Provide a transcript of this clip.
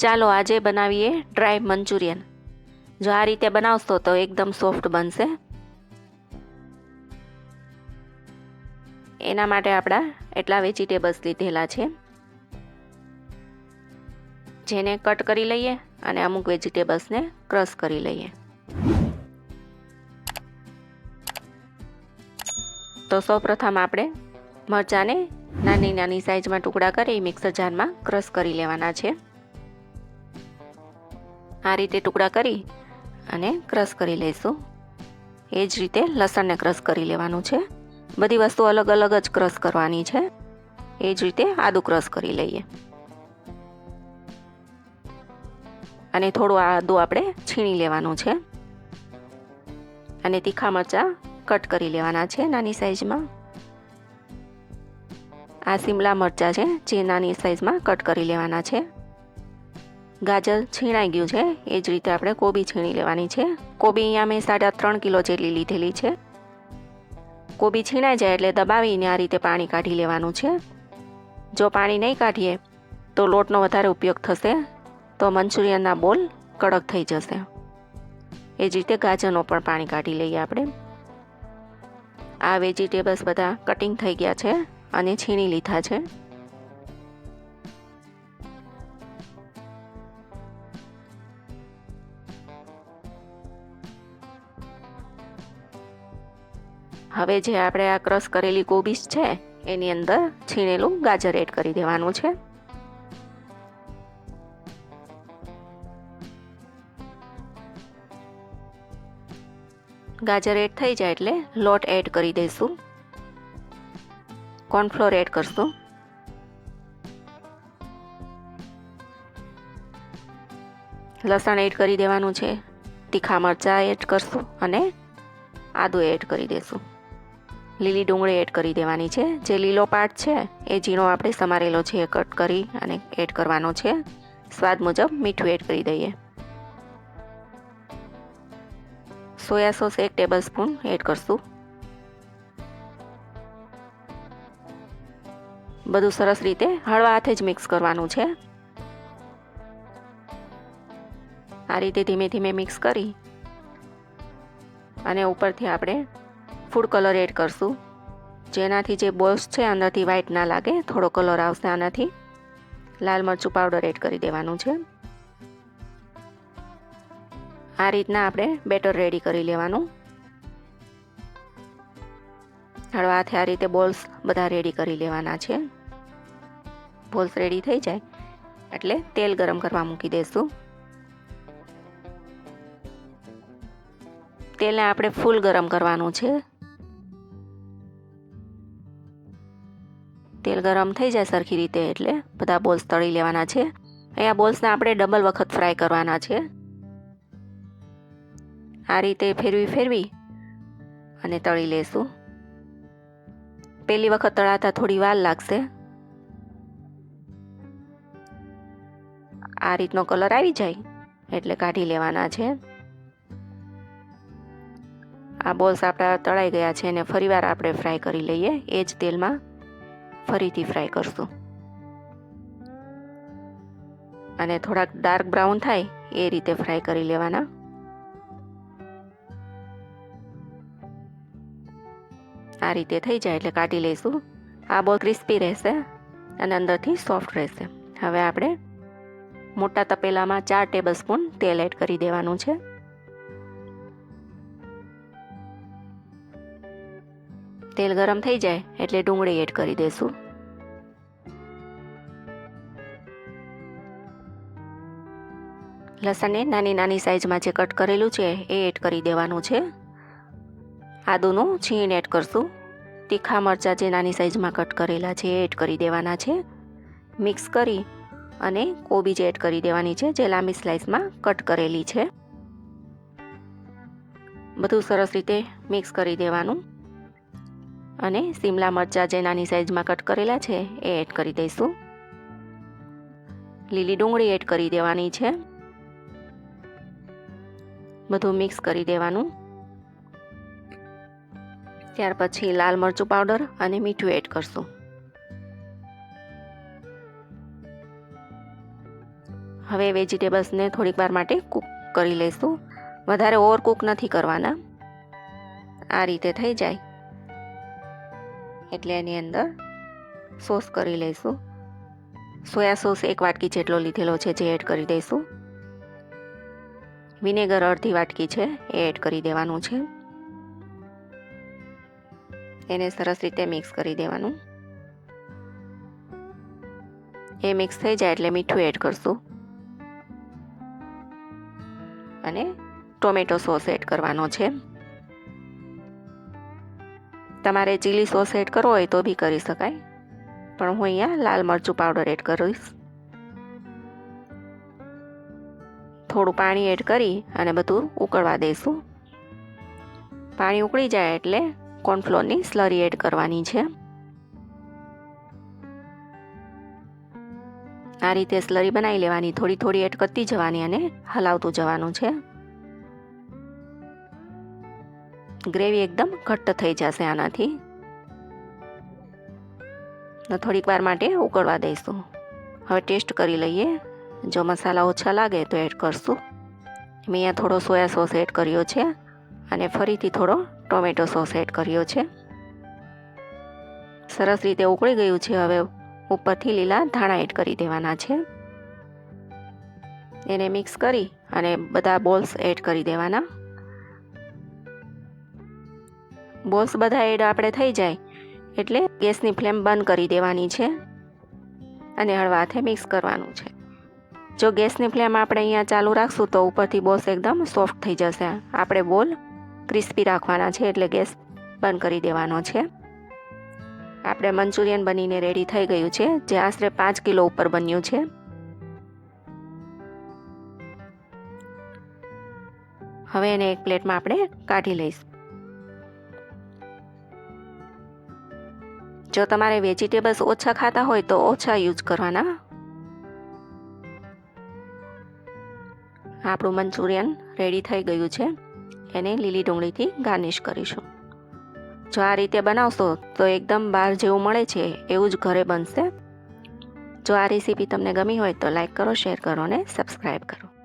ચાલો આજે બનાવીએ ડ્રાય મંચુરિયન. જો આ રીતે બનાવશો તો એકદમ સોફ્ટ બનશે. એના માટે આપણા એટલા વેજીટેબલ્સ લીધેલા છે. જેને કટ કરી લઈએ અને અમુક વેજીટેબલ્સને ક્રશ કરી લઈએ. તો સૌપ્રથમ આપણે મરચાંને નાની નાની સાઇઝમાં ટુકડા કરી મિક્સર જારમાં ક્રશ કરી લેવાના છે. આ રીતે ટુકડા કરી અને ક્રશ કરી લઈશું. એ જ રીતે લસણને ક્રશ કરી લેવાનું છે. બધી વસ્તુ અલગ અલગ જ ક્રશ કરવાની છે. એ જ રીતે આદું ક્રશ કરી લઈએ. અને થોડું આદું આપણે છીણી લેવાનું છે. અને તીખા મરચાં કટ કરી લેવાના છે નાની સાઈઝમાં. આ સિમલા મરચાં છે જે નાની સાઈઝમાં કટ કરી લેવાના છે. ગાજર છીણાઈ ગયું છે. એ જ રીતે આપણે કોબી છીણી લેવાની છે. કોબી અહીંયા મેં સાડા ત્રણ કિલો જેટલી લીધેલી છે. કોબી છીણાઈ જાય એટલે દબાવીને આ રીતે પાણી કાઢી લેવાનું છે. જો પાણી નહીં કાઢીએ, તો લોટનો વધારે ઉપયોગ થશે. તો મંચુરિયનના બોલ કડક થઈ જશે. એ જ રીતે ગાજરનો પણ પાણી કાઢી લઈએ આપણે. આ વેજીટેબલ્સ બધા કટિંગ થઈ ગયા છે અને છીણી લીધા છે. હવે જે આપણે આ ક્રશ કરેલી કોબીસ છે, એની અંદર છીણેલું ગાજર એડ કરી દેવાનું છે. ગાજર એડ થઈ જાય એટલે લોટ એડ કરી દઈશું. કોર્નફ્લોર એડ કરશું. લસણ એડ કરી દેવાનું છે, તીખા મરચાં એડ કરશું અને આદું એડ કરી દઈશું. લીલી ડુંગળી એડ કરી દેવાની છે. જે લીલો પાર્ટ છે, એ ઝીણો આપણે સમારેલો છે, એ કટ કરી અને એડ કરવાનો છે. સ્વાદ મુજબ મીઠું એડ કરી દઈએ. સોયા સોસ એક ટેબલ સ્પૂન એડ કરશું. બધું સરસ રીતે હળવા હાથે જ મિક્સ કરવાનું છે. આ રીતે ધીમે ધીમે મિક્સ કરી અને ઉપરથી આપણે ફૂડ કલર એડ કરશું. જેનાથી જે બોલ્સ છે અંદરથી વ્હાઈટ ના લાગે, થોડો કલર આવશે આનાથી. લાલ મરચું પાવડર એડ કરી દેવાનું છે. આ રીતના આપણે બેટર રેડી કરી લેવાનું. હળવાથી આ રીતે બોલ્સ બધા રેડી કરી લેવાના છે. બોલ્સ રેડી થઈ જાય, એટલે તેલ ગરમ કરવા મૂકી દઈશું તેલને આપણે ફૂલ ગરમ કરવાનું છે. તેલ ગરમ થઈ જાય સરખી રીતે એટલે બધા બોલ્સ તળી લેવાના છે. અહીંયા બોલ્સને આપણે ડબલ વખત ફ્રાય કરવાના છે. આ રીતે ફેરવી ફેરવી અને તળી લેશું. પહેલી વખત તળાતા થોડી વાર લાગશે. આ રીતનો કલર આવી જાય એટલે કાઢી લેવાના છે. આ બોલ્સ આપણા તળાઈ ગયા છે અને ફરીવાર આપણે ફ્રાય કરી લઈએ એ જ તેલમાં. ફરીથી ફ્રાય કરશું. અને થોડાક ડાર્ક બ્રાઉન થાય, એ રીતે ફ્રાય કરી લેવાના. આ રીતે થઈ જાય એટલે કાઢી લઈશું. આ બહુ ક્રિસ્પી રહેશે અને અંદરથી સોફ્ટ રહેશે. હવે આપણે મોટા તપેલામાં ચાર ટેબલ સ્પૂન તેલ એડ કરી દેવાનું છે. તેલ ગરમ થઈ જાય એટલે ડુંગળી એડ કરી દઈશું લસણને નાની નાની સાઇઝમાં જે કટ કરેલું છે એ એડ કરી દેવાનું છે. આદુનું છીણ એડ કરશું. તીખા મરચાં જે નાની સાઇઝમાં કટ કરેલા છે એ એડ કરી દેવાના છે. મિક્સ કરી અને કોબી જ એડ કરી દેવાની છે જે લાંબી સ્લાઇસમાં કટ કરેલી છે. બધું સરસ રીતે મિક્સ કરી દેવાનું. અને સિમલા મરચાં જે નાની સાઇઝમાં કટ કરેલા છે, એ એડ કરી દઈશું. લીલી ડુંગળી એડ કરી દેવાની છે. બધું મિક્સ કરી દેવાનું. ત્યાર પછી લાલ મરચું પાવડર અને મીઠું એડ કરશું. હવે વેજીટેબલ્સને થોડીક વાર માટે કૂક કરી લઈશું. વધારે ઓવર કૂક નથી કરવાના. આ રીતે થઈ જાય. એટલે એની અંદર સોસ કરી લઈશું. સોયા સોસ એક વાટકી જેટલો લીધેલો છે જે એડ કરી દઈશું. વિનેગર અડધી વાટકી છે એ એડ કરી દેવાનું છે. એને સરસ રીતે મિક્સ કરી દેવાનું. એ મિક્સ થઈ જાય એટલે મીઠું એડ કરશું. અને ટોમેટો સોસ એડ કરવાનો છે. તમારે ચીલી સોસ એડ કરવો હોય તો બી કરી શકાય. પણ હું અહીંયા લાલ મરચું પાવડર એડ કરીશ. થોડું પાણી એડ કરી અને બધું ઉકળવા દઈશું પાણી ઉકળી જાય એટલે કોર્નફ્લોરની સ્લરી એડ કરવાની છે. આ રીતે સ્લરી બનાવી લેવાની, થોડી થોડી એડ કરતી જવાની અને હલાવતું જવાનું છે. ગ્રેવી એકદમ ઘટ્ટ થઈ જશે આનાથી. થોડીક વાર માટે ઉકળવા દઈશું. હવે ટેસ્ટ કરી લઈએ. જો મસાલા ઓછા લાગે તો એડ કરશું. મેં અહીંયા થોડો સોયા સોસ એડ કર્યો છે અને ફરીથી થોડો ટોમેટો સોસ એડ કર્યો છે. સરસ રીતે ઉકળી ગયું છે. હવે ઉપરથી લીલા ધાણા એડ કરી દેવાના છે. એને મિક્સ કરી અને બધા બોલ્સ એડ કરી દેવાના. બોલ્સ બધા એડ આપણે થઈ જાય, એટલે ગેસની ફ્લેમ બંધ કરી દેવાની છે અને હળવા હાથે મિક્સ કરવાનું છે. જો ગેસની ફ્લેમ આપણે અહીંયા ચાલુ રાખશું તો ઉપરથી બોલ્સ એકદમ સોફ્ટ થઈ જશે. આપણે બોલ ક્રિસ્પી રાખવાના છે એટલે ગેસ બંધ કરી દેવાનો છે. આપણે મંચુરિયન બનીને રેડી થઈ ગયું છે, જે આશરે પાંચ કિલો ઉપર બન્યું છે. હવે એને એક પ્લેટમાં આપણે કાઢી લઈશું. જો તમારે વેજીટેબલ્સ ઓછા ખાતા હોય તો ઓછા યુઝ કરવાના. આપણું મંચુરિયન રેડી થઈ ગયું છે. એને લીલી ડુંગળીથી ગાર્નિશ કરીશું. જો આ રીતે બનાવશો તો એકદમ બહાર જેવું મળે છે, એવું જ ઘરે બનશે. જો આ રેસીપી તમને ગમી હોય તો લાઈક કરો, શેર કરો અને સબસ્ક્રાઈબ કરો.